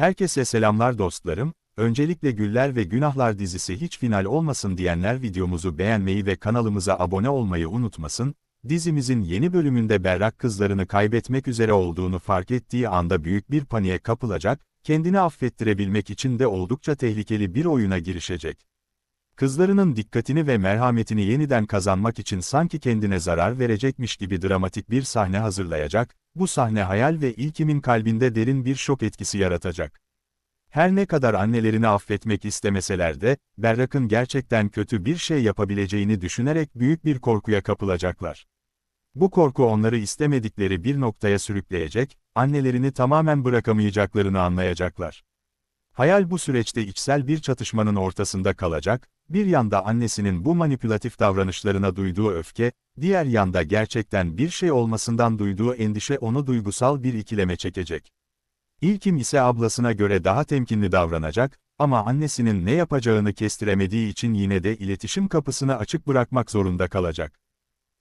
Herkese selamlar dostlarım, öncelikle Güller ve Günahlar dizisi hiç final olmasın diyenler videomuzu beğenmeyi ve kanalımıza abone olmayı unutmasın, dizimizin yeni bölümünde Berrak kızlarını kaybetmek üzere olduğunu fark ettiği anda büyük bir paniğe kapılacak, kendini affettirebilmek için de oldukça tehlikeli bir oyuna girişecek. Kızlarının dikkatini ve merhametini yeniden kazanmak için sanki kendine zarar verecekmiş gibi dramatik bir sahne hazırlayacak, bu sahne hayal ve İlkim'in kalbinde derin bir şok etkisi yaratacak. Her ne kadar annelerini affetmek istemeseler de, Berrak'ın gerçekten kötü bir şey yapabileceğini düşünerek büyük bir korkuya kapılacaklar. Bu korku onları istemedikleri bir noktaya sürükleyecek, annelerini tamamen bırakamayacaklarını anlayacaklar. Hayal bu süreçte içsel bir çatışmanın ortasında kalacak, bir yanda annesinin bu manipülatif davranışlarına duyduğu öfke, diğer yanda gerçekten bir şey olmasından duyduğu endişe onu duygusal bir ikileme çekecek. İlkim ise ablasına göre daha temkinli davranacak, ama annesinin ne yapacağını kestiremediği için yine de iletişim kapısını açık bırakmak zorunda kalacak.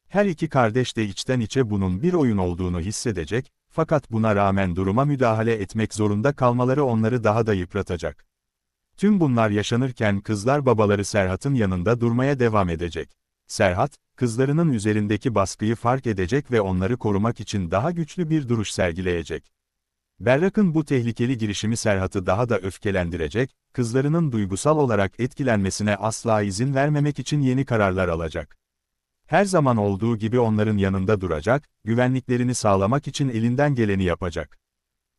Her iki kardeş de içten içe bunun bir oyun olduğunu hissedecek, fakat buna rağmen duruma müdahale etmek zorunda kalmaları onları daha da yıpratacak. Tüm bunlar yaşanırken kızlar babaları Serhat'ın yanında durmaya devam edecek. Serhat, kızlarının üzerindeki baskıyı fark edecek ve onları korumak için daha güçlü bir duruş sergileyecek. Berrak'ın bu tehlikeli girişimi Serhat'ı daha da öfkelendirecek, kızlarının duygusal olarak etkilenmesine asla izin vermemek için yeni kararlar alacak. Her zaman olduğu gibi onların yanında duracak, güvenliklerini sağlamak için elinden geleni yapacak.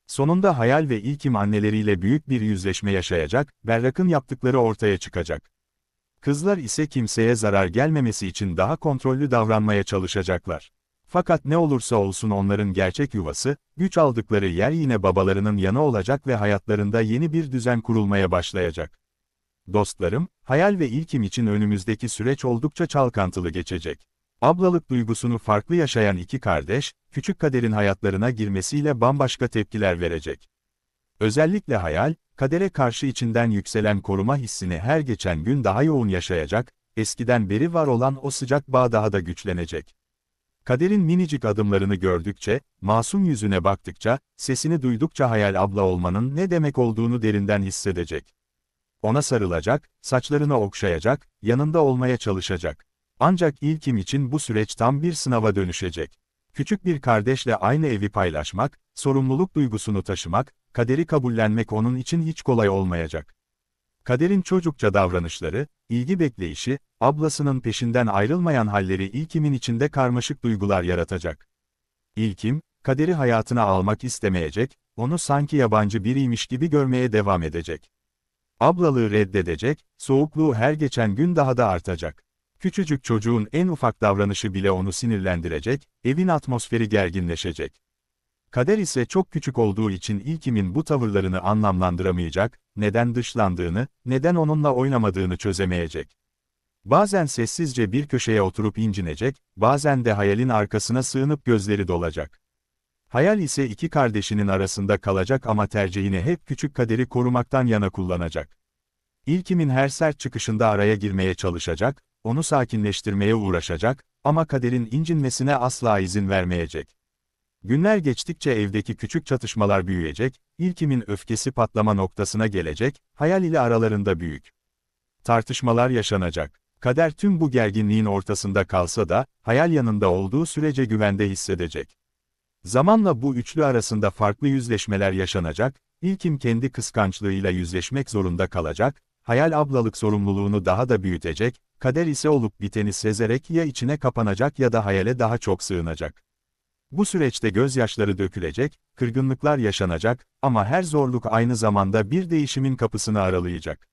Sonunda Hayal ve İlkim anneleriyle büyük bir yüzleşme yaşayacak, Berrak'ın yaptıkları ortaya çıkacak. Kızlar ise kimseye zarar gelmemesi için daha kontrollü davranmaya çalışacaklar. Fakat ne olursa olsun onların gerçek yuvası, güç aldıkları yer yine babalarının yanı olacak ve hayatlarında yeni bir düzen kurulmaya başlayacak. Dostlarım, Hayal ve İlkim için önümüzdeki süreç oldukça çalkantılı geçecek. Ablalık duygusunu farklı yaşayan iki kardeş, küçük kaderin hayatlarına girmesiyle bambaşka tepkiler verecek. Özellikle hayal, kadere karşı içinden yükselen koruma hissini her geçen gün daha yoğun yaşayacak, eskiden beri var olan o sıcak bağ daha da güçlenecek. Kaderin minicik adımlarını gördükçe, masum yüzüne baktıkça, sesini duydukça hayal abla olmanın ne demek olduğunu derinden hissedecek. Ona sarılacak, saçlarını okşayacak, yanında olmaya çalışacak. Ancak İlkim için bu süreç tam bir sınava dönüşecek. Küçük bir kardeşle aynı evi paylaşmak, sorumluluk duygusunu taşımak, kaderi kabullenmek onun için hiç kolay olmayacak. Kaderin çocukça davranışları, ilgi bekleyişi, ablasının peşinden ayrılmayan halleri İlkim'in içinde karmaşık duygular yaratacak. İlkim, kaderi hayatına almak istemeyecek, onu sanki yabancı biriymiş gibi görmeye devam edecek. Ablalığı reddedecek, soğukluğu her geçen gün daha da artacak. Küçücük çocuğun en ufak davranışı bile onu sinirlendirecek, evin atmosferi gerginleşecek. Kader ise çok küçük olduğu için İlkim'in bu tavırlarını anlamlandıramayacak, neden dışlandığını, neden onunla oynamadığını çözemeyecek. Bazen sessizce bir köşeye oturup incinecek, bazen de hayalin arkasına sığınıp gözleri dolacak. Hayal ise iki kardeşinin arasında kalacak ama tercihini hep küçük kaderi korumaktan yana kullanacak. İlkimin her sert çıkışında araya girmeye çalışacak, onu sakinleştirmeye uğraşacak ama kaderin incinmesine asla izin vermeyecek. Günler geçtikçe evdeki küçük çatışmalar büyüyecek, İlkim'in öfkesi patlama noktasına gelecek, hayal ile aralarında büyük tartışmalar yaşanacak. Kader tüm bu gerginliğin ortasında kalsa da, hayal yanında olduğu sürece güvende hissedecek. Zamanla bu üçlü arasında farklı yüzleşmeler yaşanacak, İlkim kendi kıskançlığıyla yüzleşmek zorunda kalacak, hayal ablalık sorumluluğunu daha da büyütecek, kader ise olup biteni sezerek ya içine kapanacak ya da hayale daha çok sığınacak. Bu süreçte gözyaşları dökülecek, kırgınlıklar yaşanacak ama her zorluk aynı zamanda bir değişimin kapısını aralayacak.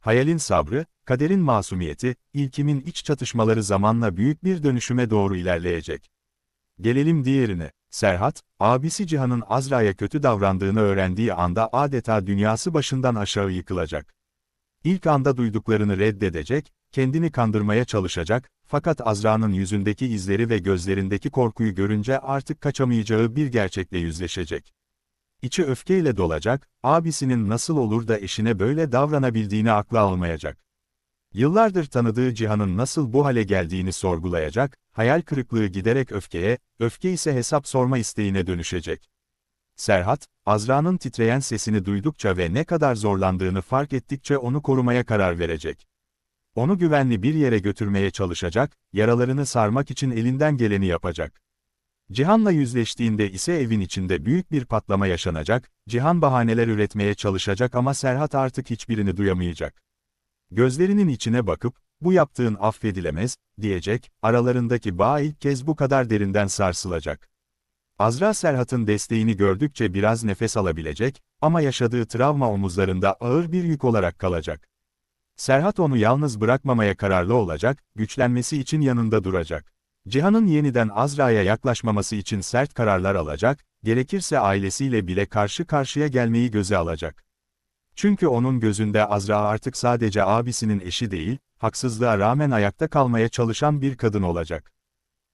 Hayalin sabrı, kaderin masumiyeti, ilkimin iç çatışmaları zamanla büyük bir dönüşüme doğru ilerleyecek. Gelelim diğerine. Serhat, abisi Cihan'ın Azra'ya kötü davrandığını öğrendiği anda adeta dünyası başından aşağı yıkılacak. İlk anda duyduklarını reddedecek, kendini kandırmaya çalışacak, fakat Azra'nın yüzündeki izleri ve gözlerindeki korkuyu görünce artık kaçamayacağı bir gerçekle yüzleşecek. İçi öfkeyle dolacak, abisinin nasıl olur da eşine böyle davranabildiğini akla almayacak. Yıllardır tanıdığı Cihan'ın nasıl bu hale geldiğini sorgulayacak, hayal kırıklığı giderek öfkeye, öfke ise hesap sorma isteğine dönüşecek. Serhat, Azra'nın titreyen sesini duydukça ve ne kadar zorlandığını fark ettikçe onu korumaya karar verecek. Onu güvenli bir yere götürmeye çalışacak, yaralarını sarmak için elinden geleni yapacak. Cihan'la yüzleştiğinde ise evin içinde büyük bir patlama yaşanacak, Cihan bahaneler üretmeye çalışacak ama Serhat artık hiçbirini duyamayacak. Gözlerinin içine bakıp, bu yaptığın affedilemez, diyecek, aralarındaki bağ ilk kez bu kadar derinden sarsılacak. Azra Serhat'ın desteğini gördükçe biraz nefes alabilecek, ama yaşadığı travma omuzlarında ağır bir yük olarak kalacak. Serhat onu yalnız bırakmamaya kararlı olacak, güçlenmesi için yanında duracak. Cihan'ın yeniden Azra'ya yaklaşmaması için sert kararlar alacak, gerekirse ailesiyle bile karşı karşıya gelmeyi göze alacak. Çünkü onun gözünde Azra artık sadece abisinin eşi değil, haksızlığa rağmen ayakta kalmaya çalışan bir kadın olacak.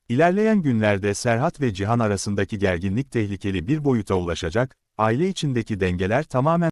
İlerleyen günlerde Serhat ve Cihan arasındaki gerginlik tehlikeli bir boyuta ulaşacak, aile içindeki dengeler tamamen